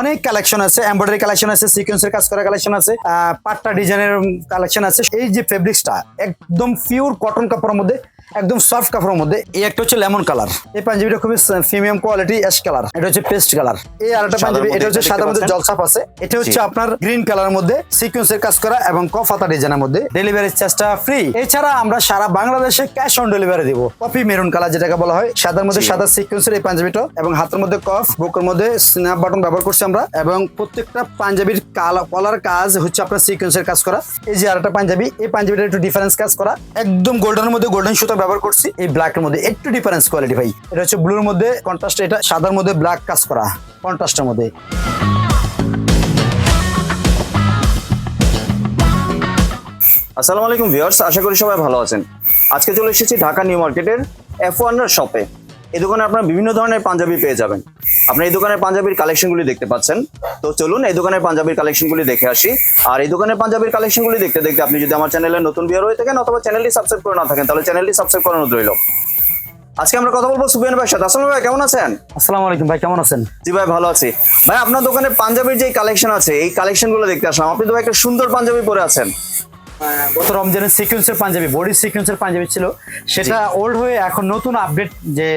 অনেক কালেকশন আছে embroidery collection আছে সিকোয়েন্সের কাজ করা কালেকশন আছে পাট্টা ডিজাইনের কালেকশন আছে। এই যে ফেব্রিক্সটা একদম পিওর কটন কাপড়ের মধ্যে একদম সফট কাপড়ের মধ্যে। এই একটা হচ্ছে লেমন কালার এই পাঞ্জাবিটা খুবই প্রিমিয়াম কোয়ালিটি অ্যাশ কালার এটা হচ্ছে পেস্ট কালার এই আরেকটা পাঞ্জাবি এটা হচ্ছে সাদার মধ্যে? জলসাপ আছে। এটা হচ্ছে আপনার গ্রিন কালারের মধ্যে সিকোয়েন্সের কাজ করা এবং কফাতা ডিজাইনের মধ্যে ডেলিভারি চার্জটা ফ্রি এছাড়া আমরা সারা বাংলাদেশে ক্যাশ অন ডেলিভারি দিব। কপি মেরুন কালার যেটাকে বলা হয় সাদার মধ্যে। সাদা সিকোয়েন্সের এই পাঞ্জাবিটা এবং হাতের মধ্যে কফ বুকের মধ্যে স্ন্যাপ বাটন ব্যবহার করছি আমরা এবং প্রত্যেকটা পাঞ্জাবির কালা- কলার কাজ হচ্ছে আপনার সিকোয়েন্সের কাজ করা। এই যে আরেকটা পাঞ্জাবি এই পাঞ্জাবিটা একটু ডিফারেন্স কাজ করা। একদম গোল্ডেনের মধ্যে গোল্ডেন সুতা ব্যবহার করছি, এই ব্ল্যাকের মধ্যে একটু ডিফারেন্স কোয়ালিটি ভাই। এটা হচ্ছে ব্লুর মধ্যে কন্ট্রাস্ট এটা সাদার মধ্যে ব্ল্যাক কাজ করা কন্ট্রাস্টের মধ্যে। আসসালামু আলাইকুম ভিউয়ার্স আশা করি সবাই ভালো আছেন। আজকে চলে এসেছি ঢাকা নিউ মার্কেটের এফ ওয়ানের শপে এই দোকানে আপনারা বিভিন্ন ধরনের পাঞ্জাবি পেয়ে যাবেন। আপনি এই দোকানের পাঞ্জাবির কালেকশনগুলি দেখতে পাচ্ছেন। তো চলুন এই দোকানের পাঞ্জাবির কালেকশনগুলি দেখে আসি। আর এই দোকানের পাঞ্জাবির কালেকশনগুলি দেখতে দেখতে আপনি যদি আমার চ্যানেলে নতুন বিয়ার হয়ে থাকেন অথবা চ্যানেলটি সাবস্ক্রাইব করে না থাকেন তাহলে চ্যানেলটি সাবস্ক্রাইব করানো রইল। আজকে আমরা কথা বলব সুবিয়ান ভাইয়ের সাথে। আসসালাম ভাই কেমন আছেন? আসসালামু আলাইকুম ভাই কেমন আছেন? জি ভাই ভালো আছি। ভাই আপনার দোকানে পাঞ্জাবির যে কালেকশন আছে এই কালেকশনগুলো দেখতে আসলাম। আপনি তো ভাই একটা সুন্দর পাঞ্জাবি পরে আছেন। গত রমজানের সিকোয়েন্সের পাঞ্জাবি বডি সিকোয়েন্সের পাঞ্জাবি ছিল। সেটা ওল্ড হয়ে এখন নতুন আপডেট যে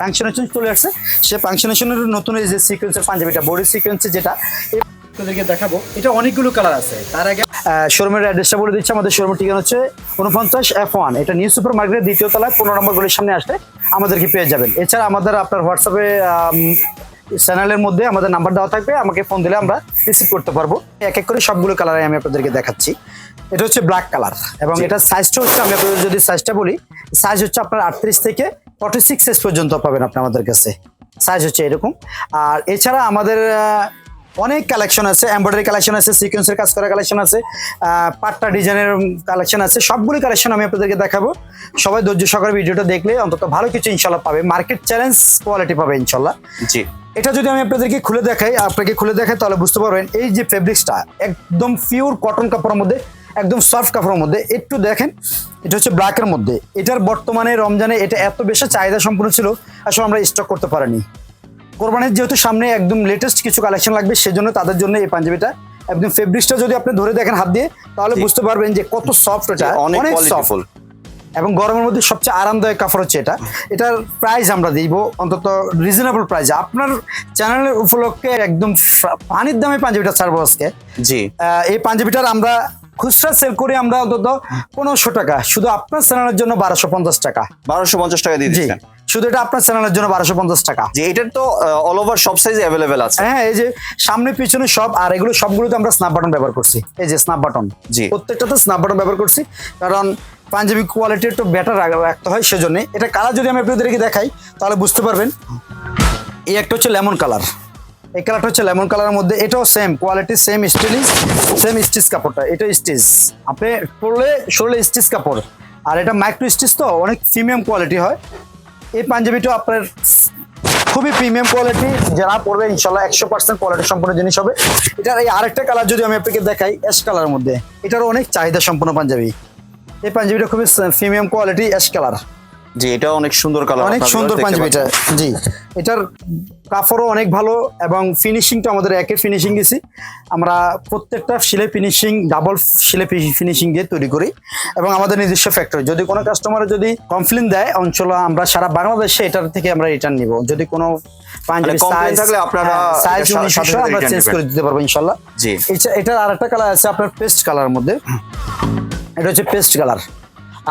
ফাংশনেশন চলে আসছে সে ফাংশনেশনের নতুন এই যে সিকোয়েন্সের পাঞ্জাবিটা বডি সিকোয়েন্সে যেটা আপনাদেরকে দেখাবো। এটা অনেকগুলো কালার আছে। তার আগে শোরুমের অ্যাড্রেসটা বলে দিচ্ছি। আমাদের শোরুমের ঠিকানা হচ্ছে উনপঞ্চাশ এফ ওয়ান এটা নিউ সুপার মার্কেটের দ্বিতীয় তলায় পনেরো নম্বর গলির সামনে আসলে আমাদেরকে পেয়ে যাবেন। এছাড়া আমাদের আপনার হোয়াটসঅ্যাপে চ্যানেলের মধ্যে আমাদের নাম্বার দেওয়া থাকবে। আমাকে ফোন দিলে আমরা রিসিভ করতে পারব। এক এক করে সবগুলো কালারে আমি আপনাদেরকে দেখাচ্ছি। এটা হচ্ছে ব্ল্যাক কালার এবং জি। এটা সাইজটা হচ্ছে আমি আপনাদের যদি সাইজটা বলি সাইজ হচ্ছে আপনার আটত্রিশ থেকে ফর্টি সিক্স সাইজ পর্যন্ত পাবেন আপনি আমাদের কাছে। সাইজ হচ্ছে এরকম। আর এছাড়া আমাদের অনেক কালেকশন আছে এমব্রয়ডারি কালেকশন আছে সিকোয়েন্সের কাজ করা কালেকশন আছে পাট্টা ডিজাইনের কালেকশন আছে সবগুলি কালেকশন আমি আপনাদেরকে দেখাবো। সবাই ধৈর্য সহকারে ভিডিওটা দেখলে অন্তত ভালো কিছু ইনশাল্লাহ পাবে। মার্কেট চ্যালেঞ্জ কোয়ালিটি পাবে ইনশাল্লাহ। জি। এটা যদি আমি আপনাদেরকে খুলে দেখাই আপনাকে খুলে দেখাই তাহলে বুঝতে পারবেন এই যে ফেব্রিক্সটা একদম পিওর কটন কাপড়ের মধ্যে একদম সফট কাপড়ের মধ্যে। একটু দেখেন এটা হচ্ছে ব্ল্যাকের মধ্যে। এটার বর্তমানে রমজানে এটা এত বেশি চাহিদা সম্পূর্ণ ছিল আসলে আমরা স্টক করতে পারিনি। কোরবানির যেহেতু সামনে একদম লেটেস্ট কিছু কালেকশন লাগবে সেজন্য তাদের জন্য এই পাঞ্জাবিটা একদম ফেব্রিক্সটা যদি আপনি ধরে দেখেন হাত দিয়ে তাহলে বুঝতে পারবেন যে কত সফট এটা অনেক সফট এবং গরমের মধ্যে সবচেয়ে আরামদায়ক কাপড় হচ্ছে এটা। এটার প্রাইস আমরা দিব অন্তত রিজনেবল প্রাইস আপনার চ্যানেলের উপলক্ষে একদম পানির দামে পাঞ্জাবিটা ছাড়বো আজকে। জি। এই পাঞ্জাবিটার আমরা খুচরা সেল করি আমরা অন্তত পনেরোশো টাকা। শুধু আপনার চ্যানেলের জন্য বারোশো পঞ্চাশ টাকা। বারোশো পঞ্চাশ টাকা দিয়ে দিচ্ছেন? শুধু এটা আপনার চ্যানেলের জন্য বারোশো পঞ্চাশ টাকা। যে এটার তো অল ওভার সব সাইজে অ্যাভেলেবেল আছে। হ্যাঁ এই যে সামনে পিছনে সব আর এগুলো সবগুলোতে আমরা স্ন্যাপ বাটন ব্যবহার করছি। এই যে স্ন্যাপ বাটন জি। প্রত্যেকটাতে স্ন্যাপ বাটন ব্যবহার করছি। কারণ পাঞ্জাবি কোয়ালিটি একটু বেটার রাখতে হয় সেজন্য। এটা কালার যদি আমি আপনাদেরকে দেখাই তাহলে বুঝতে পারবেন। এই একটা হচ্ছে লেমন কালার এই কালারটা হচ্ছে লেমন কালারের মধ্যে, এটাও same quality same স্টিলিস same stitch কাপড়টা এটা স্টিচ আপনি পরলে শরীরে স্টিচ কাপড়, আর এটা মাইক্রো স্টিচ তো, অনেক প্রিমিয়াম কোয়ালিটি হয়। এই পাঞ্জাবিটা আপনার খুবই প্রিমিয়াম কোয়ালিটি যারা পড়বে ইনশাল্লাহ একশো পার্সেন্ট কোয়ালিটি সম্পূর্ণ জিনিস হবে। এটার এই আরেকটা কালার যদি আমি আপনাকে দেখাই অ্যাশ কালারের মধ্যে, এটারও অনেক চাহিদা সম্পূর্ণ পাঞ্জাবি। এই পাঞ্জাবিটা খুবই প্রিমিয়াম কোয়ালিটি অ্যাশ কালার। জি এটা অনেক সুন্দর কালার অনেক সুন্দর পাঞ্জাবিটা জি। এটার কাপড়ও অনেক ভালো এবং ফিনিশিংটা আমাদের একে ফিনিশিং দিছি। আমরা প্রত্যেকটা শিলে ফিনিশিং ডাবল শিলে ফিনিশিং দিয়ে তৈরি করি এবং আমাদের নিজস্ব ফ্যাক্টরি যদি কোনো কাস্টমার যদি কমপ্লেন দেয় অঞ্চল আমরা সারা বাংলাদেশে এটার থেকে আমরা রিটার্ন নিব। যদি কোনো পাঞ্জাবি সাইজ থাকলে আপনারা সাইজ সাথে সাথে আমরা চেঞ্জ করে দিতে পারব ইনশাল্লাহ। জি। এটা- এটার আরেকটা কালার আছে আপনার পেস্ট কালার মধ্যে। এটা হচ্ছে পেস্ট কালার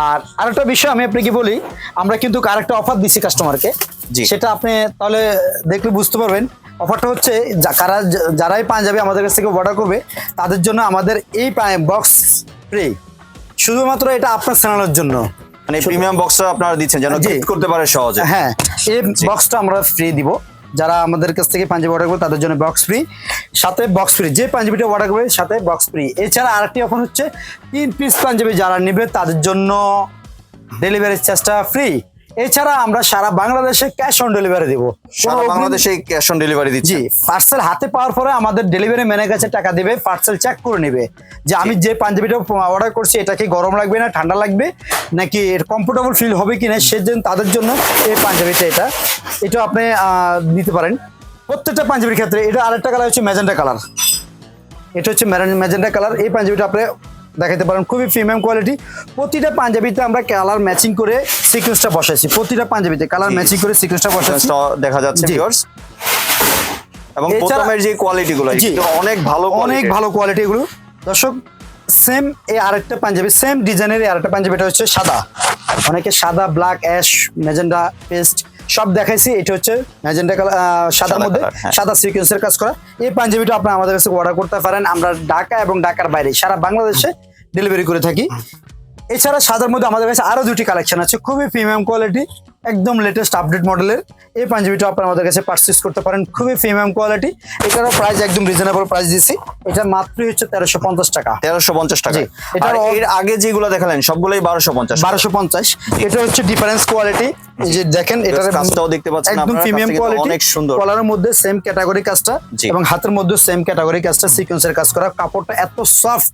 আর আরেকটা বিষয় আমি আপনাকে বলি আমরা কিন্তু আরেকটা অফার দিচ্ছি কাস্টমারকে। সেটা আপনি তাহলে দেখলে বুঝতে পারবেন। অফারটা হচ্ছে কারা যারাই পাঞ্জাবি আমাদের কাছ থেকে অর্ডার করবে তাদের জন্য আমাদের এই বক্স ফ্রি শুধুমাত্র এটা আপনার চ্যানেলের জন্য। মানে প্রিমিয়াম বক্সটা আপনারা দিচ্ছেন যেন। করতে পারে সহজে। হ্যাঁ এই বক্সটা আমরা ফ্রি দিব। যারা আমাদের কাছ থেকে পাঞ্জাবি অর্ডার করবে, তাদের জন্য বক্স ফ্রি সাথে বক্স ফ্রি যে পাঞ্জাবিটা অর্ডার করবে, সাথে বক্স ফ্রি এছাড়া আরেকটি অফার হচ্ছে তিন পিস পাঞ্জাবি যারা নেবে, তাদের জন্য ডেলিভারির চার্জটা ফ্রি এছাড়া আমরা সারা বাংলাদেশে ক্যাশ অন ডেলিভারি দেবো। সারা বাংলাদেশে ক্যাশ অন ডেলিভারি দিচ্ছি। পার্সেল হাতে পাওয়ার পরে আমাদের ডেলিভারি ম্যানের কাছে টাকা দিবে পার্সেল চেক করে নেবে। যে আমি যে পাঞ্জাবিটা অর্ডার করছি এটা কি গরম লাগবে না ঠান্ডা লাগবে নাকি এর কমফোর্টেবল ফিল হবে কি না সেজন্য তাদের জন্য এই পাঞ্জাবিটা এটা। এটা আপনি নিতে পারেন। প্রত্যেকটা পাঞ্জাবির ক্ষেত্রে এটা আরেকটা কালার হচ্ছে ম্যাজেন্টা কালার এটা হচ্ছে ম্যাজেন্টা কালার এই পাঞ্জাবিটা আপনি দেখাতে পারেন খুবই প্রিমিয়াম কোয়ালিটি প্রতিটা পাঞ্জাবিতে আমরা কালার ম্যাচিং করে সিকোয়েন্সটা বসাইছি। প্রতিটা পাঞ্জাবিতে কালার। ম্যাচিং করে সিকোয়েন্সটা বসাইছি। দেখা যাচ্ছে ভিউয়ার্স এবং প্রথমের যে কোয়ালিটি গুলো জি। অনেক ভালো অনেক ভালো কোয়ালিটি এগুলো। দর্শক সেম এই আরেকটা পাঞ্জাবি সেম ডিজাইনের এই আরেকটা পাঞ্জাবি এটা হচ্ছে সাদা। অনেকে সাদা ব্ল্যাক অ্যাশ মেজেন্ডা পেস্ট সব দেখাইছি এটা হচ্ছে ম্যাজেন্টা কালার সাদার সাদা মধ্যে হ্যাঁ। সাদা সিকোয়েন্সের কাজ করা। এই পাঞ্জাবিটা আপনি আমাদের কাছে অর্ডার করতে পারেন আমরা ঢাকা এবং ঢাকার বাইরে সারা বাংলাদেশে ডেলিভারি করে থাকি। এছাড়া সাদার মধ্যে আমাদের কাছে আরও দুটি কালেকশন আছে খুবই প্রিমিয়াম কোয়ালিটি একদম লেটেস্ট আপডেট মডেলের এই পাঞ্জাবিটা আপনারা আমাদের কাছে পারচেস করতে পারেন। খুবই প্রিমিয়াম কোয়ালিটি এটারও প্রাইস একদম রিজনেবল প্রাইস দিছি। এটা মাত্রই হচ্ছে তেরোশো পঞ্চাশ টাকা। তেরোশো পঞ্চাশ টাকা। এটার আর এর আগে যেগুলো দেখালেন সবগুলোই বারোশো পঞ্চাশ বারোশো পঞ্চাশ। এটা হচ্ছে ডিফারেন্স কোয়ালিটি এই যে দেখেন এটা কাজটাও দেখতে পাচ্ছেন একদম প্রিমিয়াম কোয়ালিটি অনেক সুন্দর। কলারের মধ্যে সেম ক্যাটাগরি কাজটা এবং হাতের মধ্যে সেম ক্যাটাগরি কাজটা সিকোয়েন্সের কাজ করা কাপড়টা এত সফট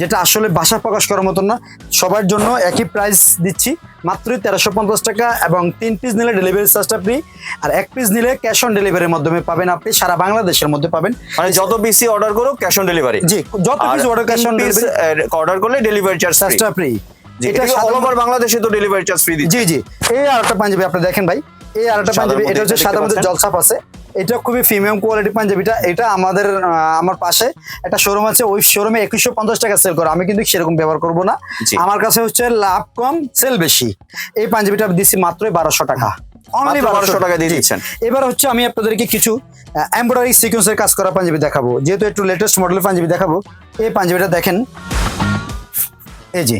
যেটা আসলে ভাষা প্রকাশ করার মতন না। সবার জন্য একই প্রাইস দিচ্ছি। মাত্রই তেরোশো পঞ্চাশ টাকা এবং তিন পিস নিলে ডেলিভারি চার্জটা ফ্রি আর এক পিস নিলে ক্যাশ অন ডেলিভারির মাধ্যমে পাবেন আপনি সারা বাংলাদেশের মধ্যে পাবেন। মানে যত বেশি অর্ডার করো ক্যাশ অন ডেলিভারি জি যত piece order cash on delivery order করলে ডেলিভারি চার্জ চার্জটা ফ্রি এটা অল ওভার বাংলাদেশে তো ডেলিভারি চার্জ ফ্রি জি জি। এই আরেকটা পাঞ্জাবি আপনি দেখেন ভাই। এই আরেকটা পাঞ্জাবি এটা হচ্ছে সাদা মধ্যে জলছাপ আছে। এটা খুবই প্রিমিয়াম কোয়ালিটি পাঞ্জাবিটা। এটা আমাদের আমার পাশে। একটা শোরুম আছে ওই শোরুমে একুশশো পঞ্চাশ টাকা সেল করে। আমি কিন্তু সেরকম ব্যবহার করব না। আমার কাছে হচ্ছে লাভ কম সেল বেশি। এই পাঞ্জাবিটা দিচ্ছি মাত্র বারোশো টাকা। অনলি বারোশো টাকা দিয়ে দিচ্ছেন। এবার হচ্ছে আমি আপনাদেরকে কিছু এমব্রয়ডারি সিকোয়েন্সের কাজ করা পাঞ্জাবি দেখাবো। যেহেতু একটু লেটেস্ট মডেলের পাঞ্জাবি দেখাবো এই পাঞ্জাবিটা দেখেন। এই যে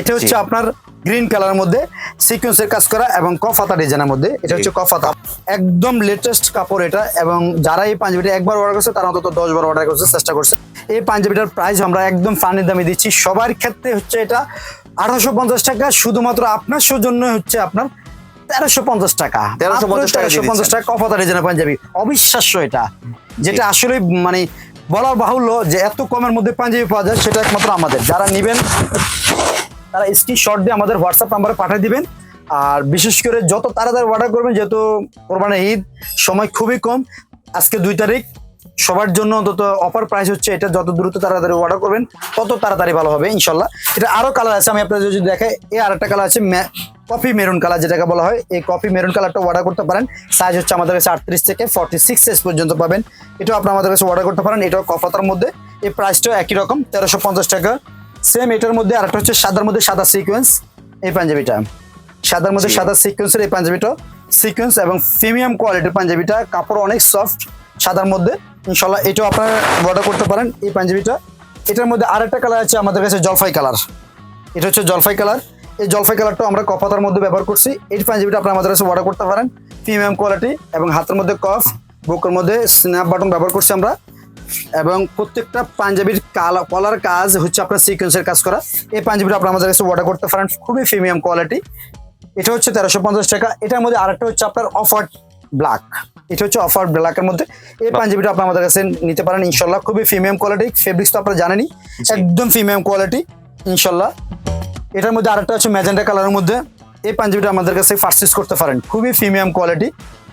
এটা হচ্ছে আপনার গ্রিন কালার মধ্যে সিকোয়েন্সের কাজ করা এবং কফাতা ডিজাইনের মধ্যে। এটা হচ্ছে কফাতা। একদম লেটেস্ট কাপড় এটা এবং যারা এই পাঞ্জাবিটা একবার অর্ডার করছে তারা অন্তত দশ বার অর্ডার করছে চেষ্টা করছে। এই পাঞ্জাবিটার প্রাইস আমরা একদম ফানির দামে দিচ্ছি। সবার ক্ষেত্রে হচ্ছে এটা আঠারোশো পঞ্চাশ টাকা শুধুমাত্র আপনার সৌজন্য হচ্ছে আপনার তেরোশো পঞ্চাশ টাকা। 1350 টাকা তেরোশো পঞ্চাশ টাকা কফাতা ডিজাইনের পাঞ্জাবি। অবিশ্বাস্য এটা। যেটা আসলে মানে বলার বাহুল্য যে এত কমের মধ্যে পাঞ্জাবি পাওয়া যায় সেটা একমাত্র আমাদের। যারা নিবেন তারা স্ক্রিনশট দিয়ে আমাদের হোয়াটসঅ্যাপ নাম্বারে পাঠিয়ে দিবেন। আর বিশেষ করে যত তাড়াতাড়ি অর্ডার করবেন, যেহেতু কোরবানি ঈদ, সময় খুবই কম, আজকে দুই তারিখ, সবার জন্য অন্তত অফার প্রাইস হচ্ছে এটা যত দ্রুত তাড়াতাড়ি অর্ডার করবেন, তত তাড়াতাড়ি ভালো হবে, ইনশাল্লাহ। এটা আরও কালার আছে, আমি আপনাদের যদি দেখাই এই আরেকটা কালার আছে কফি মেরুন কালার যেটাকে বলা হয়, এই কফি মেরুন কালারটা অর্ডার করতে পারেন। সাইজ হচ্ছে আমাদের কাছে আটত্রিশ থেকে ফর্টি সিক্স সাইজ পর্যন্ত পাবেন। এটাও আপনার আমাদের কাছে অর্ডার করতে পারেন, এটাও কফাতার মধ্যে। এই প্রাইসটাও একই রকম, তেরোশো পঞ্চাশ টাকা। সেম এটার মধ্যে আরেকটা হচ্ছে সাদার মধ্যে সাদা সিকোয়েন্স এই পাঞ্জাবিটা। সাদার মধ্যে সাদা সিকোয়েন্সের এই পাঞ্জাবিটা। সিকোয়েন্স এবং প্রিমিয়াম কোয়ালিটির পাঞ্জাবিটা কাপড় অনেক সফট সাদার মধ্যে। ইনশাল্লাহ এটাও আপনারা অর্ডার করতে পারেন এই পাঞ্জাবিটা। এটার মধ্যে আরেকটা কালার আছে আমাদের কাছে জলফাই কালার এটা হচ্ছে জলফাই কালার এই জলফাই কালারটা আমরা কপাতার মধ্যে ব্যবহার করছি। এই পাঞ্জাবিটা আপনারা আমাদের কাছে অর্ডার করতে পারেন। প্রিমিয়াম কোয়ালিটি এবং হাতের মধ্যে কফ বুকের মধ্যে স্ন্যাপ বাটন ব্যবহার করছি আমরা। এবং প্রত্যেকটা পাঞ্জাবির কালা কলার কাজ হচ্ছে আপনার সিকোয়েন্সের কাজ করা। এই পাঞ্জাবিটা আপনারা আমাদের কাছে অর্ডার করতে পারেন। খুবই প্রিমিয়াম কোয়ালিটি এটা হচ্ছে তেরোশো পঞ্চাশ টাকা। এটার মধ্যে আরেকটা হচ্ছে আপনার অফার ব্ল্যাক এটা হচ্ছে অফার ব্ল্যাকের মধ্যে। এই পাঞ্জাবিটা আপনার আমাদের কাছে নিতে পারেন ইনশাল্লাহ। খুবই প্রিমিয়াম কোয়ালিটি ফেব্রিক্স তো আপনারা জানেনই। একদম প্রিমিয়াম কোয়ালিটি ইনশাল্লাহ। এটার মধ্যে আরেকটা হচ্ছে ম্যাজেন্টা কালারের মধ্যে। এই পাঞ্জাবিটা আমাদের কাছে পারচেস করতে পারেন। খুবই প্রিমিয়াম কোয়ালিটি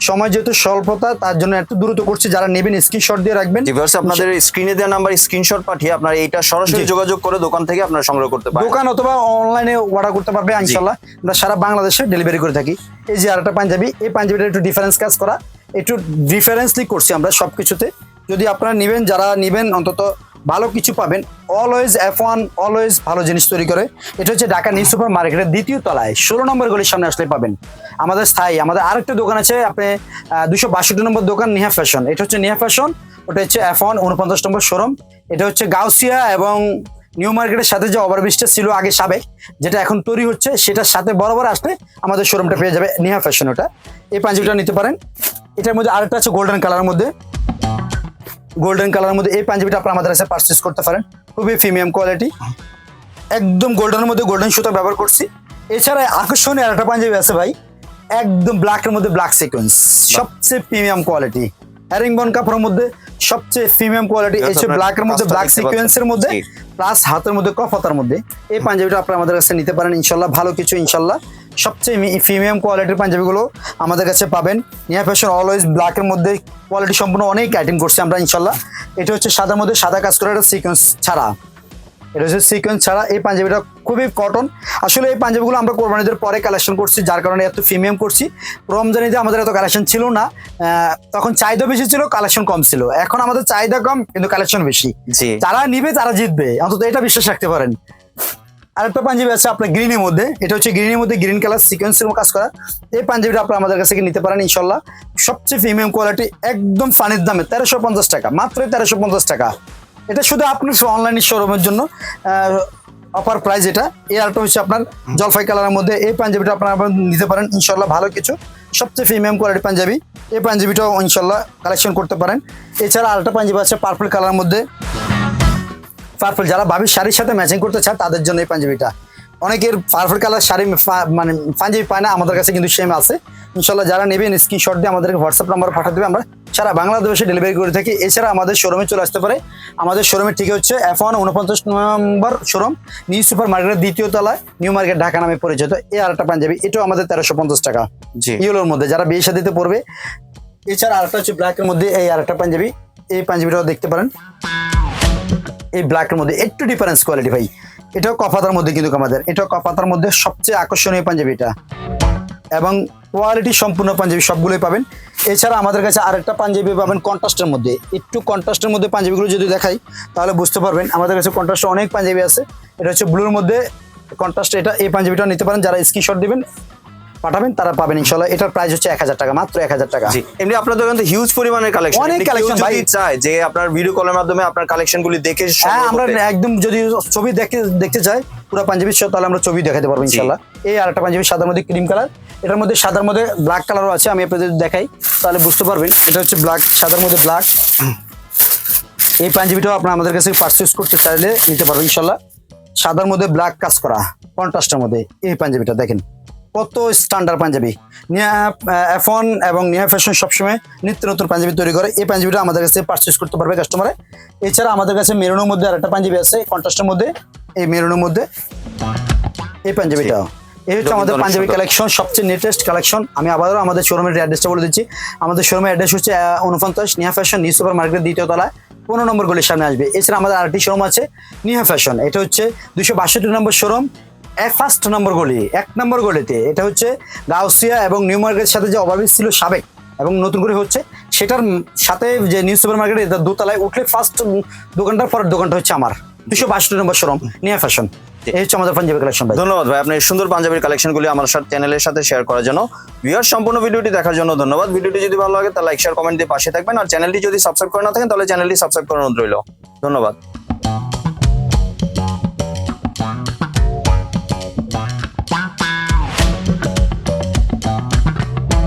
সময় যেহেতু স্বল্পতা তার জন্য একটু দ্রুত করছি। যারা নেবেন স্ক্রিনশট দিয়ে রাখবেন। ভিউয়ার্স আপনাদের স্ক্রিনে দেওয়া নাম্বার স্ক্রিনশট পাঠিয়ে আপনারা এইটা সরাসরি যোগাযোগ করে দোকান থেকে আপনারা সংগ্রহ করতে পারেন। দোকান অথবা অনলাইনে অর্ডার করতে পারবে ইনশাল্লাহ আমরা সারা বাংলাদেশে ডেলিভারি করে থাকি। এই যে আরেকটা পাঞ্জাবি এই পাঞ্জাবিটা একটু ডিফারেন্স কাজ করা। একটু ডিফারেন্সলি করছি আমরা সবকিছুতে। যদি আপনারা নিবেন যারা নিবেন অন্তত ভালো কিছু পাবেন। অলওয়েজ এফ ওয়ান অলওয়েজ ভালো জিনিস তৈরি করে। এটা হচ্ছে ঢাকা নিউ সুপার মার্কেটের দ্বিতীয় তলায়। ষোলো নম্বর গলির সামনে আসলে পাবেন। আমাদের স্থায়ী, আমাদের আরেকটা দোকান আছে, আপনি দুশো বাষট্টি নম্বর দোকান নিহা ফ্যাশন। এটা হচ্ছে নিহা ফ্যাশন, ওটা হচ্ছে এফ ওয়ান উনপঞ্চাশ নম্বর শোরুম। এটা হচ্ছে গাউসিয়া এবং নিউ মার্কেটের সাথে যে ওভারব্রিজটা ছিল আগে সাবেক, যেটা এখন তৈরি হচ্ছে, সেটার সাথে বরাবর আসলে আমাদের শোরুমটা পেয়ে যাবে নিহা ফ্যাশন ওটা। এই পাঞ্জাবিটা নিতে পারেন। এটার মধ্যে আরেকটা আছে গোল্ডেন কালারের মধ্যে। গোল্ডেন কালারের মধ্যে এই পাঞ্জাবিটা আপনারা আমাদের কাছে পারচেস করতে পারেন। খুবই প্রিমিয়াম কোয়ালিটি একদম গোল্ডেনের মধ্যে গোল্ডেন সুতা ব্যবহার করছি। এছাড়া আকর্ষণীয় আরেকটা পাঞ্জাবি আছে ভাই। একদম ব্ল্যাকের মধ্যে ব্ল্যাক সিকোয়েন্স সবচেয়ে প্রিমিয়াম কোয়ালিটি হ্যারিংবন কাপড়ের মধ্যে সবচেয়ে প্রিমিয়াম কোয়ালিটি যে ব্ল্যাকের মধ্যে ব্ল্যাক সিকোয়েন্সের মধ্যে প্লাস হাতের মধ্যে কফাতার মধ্যে এই পাঞ্জাবিটা আপনারা আমাদের কাছে নিতে পারেন ইনশাল্লাহ। ভালো কিছু ইনশাল্লাহ। সবচেয়ে প্রিমিয়াম কোয়ালিটির পাঞ্জাবিগুলো আমাদের কাছে পাবেন। নিয়া ফ্যাশন অলওয়েজ ব্ল্যাকের মধ্যে কোয়ালিটি সম্পূর্ণ অনেক আইটেম করছি আমরা ইনশাল্লাহ। এটা হচ্ছে সাদার মধ্যে সাদা কাজ করা একটা সিকোয়েন্স ছাড়া। এটা হচ্ছে সিকোয়েন্স ছাড়া। এই পাঞ্জাবিটা খুবই কটন আসলে এই পাঞ্জাবিগুলো আমরা কোরবানিদের পরে কালেকশন করছি যার কারণে এত প্রিমিয়াম করছি। রমজানিতে আমাদের এত কালেকশন ছিল না। তখন চাহিদা বেশি ছিল কালেকশন কম ছিল। এখন আমাদের চাহিদা কম কিন্তু কালেকশন বেশি। যারা নিবে তারা জিতবে। অন্তত এটা বিশ্বাস রাখতে পারেন। আরেকটা পাঞ্জাবি আছে আপনার গ্রিনের মধ্যে। এটা হচ্ছে গ্রিনের মধ্যে গ্রিন কালার সিকোয়েন্সের কাজ করা। এই পাঞ্জাবিটা আপনারা আমাদের কাছ থেকে নিতে পারেন ইনশাল্লাহ সবচেয়ে প্রিমিয়াম কোয়ালিটি একদম ফানির দামে, তেরোশো পঞ্চাশ টাকা, মাত্র তেরোশো পঞ্চাশ টাকা। এটা শুধু আপনার অনলাইন শোরুমের জন্য অফার প্রাইস এটা। এই আরেকটা হচ্ছে আপনার জলফাই কালারের মধ্যে, এই পাঞ্জাবিটা আপনারা আপনারা নিতে পারেন ইনশাল্লাহ ভালো কিছু। সবচেয়ে প্রিমিয়াম কোয়ালিটি পাঞ্জাবি, এই পাঞ্জাবিটাও ইনশাল্লাহ কালেকশন করতে পারেন। এছাড়া আরেকটা পাঞ্জাবি আছে পার্পল কালারের মধ্যে। পার্পল যারা ভাবির শাড়ির সাথে ম্যাচিং করতে চায় তাদের জন্য এই পাঞ্জাবিটা। অনেকের পার্পল কালার শাড়ি মানে পাঞ্জাবি পায় না আমাদের কাছে কিন্তু সেম আছে। ইনশাল্লাহ যারা নেবেন স্ক্রিনশট দিয়ে আমাদেরকে হোয়াটসঅ্যাপ নাম্বার পাঠিয়ে দেবে আমরা সারা বাংলাদেশে ডেলিভারি করে থাকি। এছাড়া আমাদের শোরুমে চলে আসতে পারে। আমাদের শোরুমের ঠিক হচ্ছে এফ ওয়ান উনপঞ্চাশ নম্বর শোরুম নিউ সুপার মার্কেটের দ্বিতীয় তলায় নিউ মার্কেট ঢাকা নামে পরিচিত। এই আরেকটা পাঞ্জাবি এটাও আমাদের তেরোশো পঞ্চাশ টাকা। জি। ইয়েলোর মধ্যে যারা বিয়ে সাদিতে পড়বে এছাড়া আরেকটা হচ্ছে ব্ল্যাকের মধ্যে এই আরেকটা পাঞ্জাবি। এই পাঞ্জাবিটাও দেখতে পারেন। এই ব্ল্যাকের মধ্যে একটু ডিফারেন্স কোয়ালিটি ভাই। এটাও কপাতার মধ্যে কিন্তু আমাদের। এটাও কপাতার মধ্যে সবচেয়ে আকর্ষণীয় পাঞ্জাবি এটা। এবং কোয়ালিটি সম্পূর্ণ পাঞ্জাবি সবগুলোই পাবেন। এছাড়া আমাদের কাছে আরেকটা পাঞ্জাবি পাবেন কন্ট্রাস্টের মধ্যে। একটু কন্ট্রাস্টের মধ্যে পাঞ্জাবিগুলো যদি দেখাই, তাহলে বুঝতে পারবেন আমাদের কাছে কন্ট্রাস্টে অনেক পাঞ্জাবি আছে। এটা হচ্ছে ব্লুর মধ্যে কন্ট্রাস্ট এটা, এই পাঞ্জাবিটা নিতে পারেন। যারা স্ক্রিনশট দিবেন পাঠাবেন তারা পাবেন ইনশাল্লাহ। এটার প্রাইস হচ্ছে এক হাজার টাকা মাত্র এক হাজার টাকা। এমনি আপনার দোকানে হিউজ পরিমাণের কালেকশন অনেক collection ভাই। চায় যে আপনার ভিডিও কলের মাধ্যমে আপনার কালেকশন গুলি দেখে হ্যাঁ আমরা একদম যদি ছবি দেখতে দেখতে চাই পুরো পাঞ্জাবি সহ তাহলে আমরা ছবি দেখাতে পারব ইনশাল্লাহ। এই আর একটা পাঞ্জাবি সাদার মধ্যে ক্রিম কালার এটার মধ্যে সাদার মধ্যে ব্ল্যাক কালারও আছে আমি আপনাদের দেখাই তাহলে বুঝতে পারবেন। এটা হচ্ছে ব্ল্যাক সাদার মধ্যে ব্ল্যাক এই পাঞ্জাবিটাও আপনার আমাদের কাছে পারচেস করতে চাইলে নিতে পারবেন ইনশাল্লাহ। সাদার মধ্যে ব্ল্যাক কাজ করা কন্ট্রাস্টের মধ্যে। এই পাঞ্জাবিটা দেখেন। কত স্ট্যান্ডার্ড পাঞ্জাবি? নিয়া এফন এবং নিয়া ফ্যাশন সবসময় নিত্য নতুন পাঞ্জাবি তৈরি করে। এই পাঞ্জাবিটা আমাদের কাছে পারচেস করতে পারবে কাস্টমারে এছাড়া আমাদের কাছে মেরুনের মধ্যে আরেকটা পাঞ্জাবি আছে কন্ট্রাস্টের মধ্যে এই মেরুনের মধ্যে এই পাঞ্জাবিটা। এই হচ্ছে আমাদের পাঞ্জাবি কালেকশন সবচেয়ে লেটেস্ট কালেকশন আমি আবারও আমাদের শোরুমের অ্যাড্রেসটা বলে দিচ্ছি আমাদের শোরুমের অ্যাড্রেস হচ্ছে উনপঞ্চাশ Niha fashion new super market দ্বিতীয় তলায় পনেরো নম্বর গলির সামনে আসবে। এছাড়া আমাদের আরেকটি শোরুম আছে নিহা ফ্যাশন এটা হচ্ছে দুশো বাষট্টি নম্বর শোরুম এক ফার্স্ট নম্বর গলি, এক নম্বর গলিতে, এটা হচ্ছে গাউসিয়া এবং নিউ মার্কেটের সাথে যে অভাবিস ছিল সাবেক এবং নতুন করে হচ্ছে, সেটার সাথে যে নিউ সুপার মার্কেট এটা দোতলায় উঠলে ফার্স্ট দোকানটার পরের দোকানটা হচ্ছে আমার। দুশো বাষট্টি নম্বর শোরুম নিয়া ফ্যাশন এই হচ্ছে আমাদের পাঞ্জাবি কালেকশন ভাই। ধন্যবাদ, ভাই। আপনার সুন্দর পাঞ্জাবির কালেকশনগুলি আমার সাথে চ্যানেলের সাথে শেয়ার করার জন্য। ভিউয়ার সম্পূর্ণ ভিডিওটি দেখার জন্য ধন্যবাদ। ভিডিওটি যদি ভালো লাগে, তাহলে লাইক শেয়ার কমেন্ট দিয়ে পাশে থাকবেন। আর চ্যানেলটি যদি সাবস্ক্রাইব করে না থাকেন, তাহলে চ্যানেলটি সাবস্ক্রাইব করার অনুরোধ রইল। ধন্যবাদ।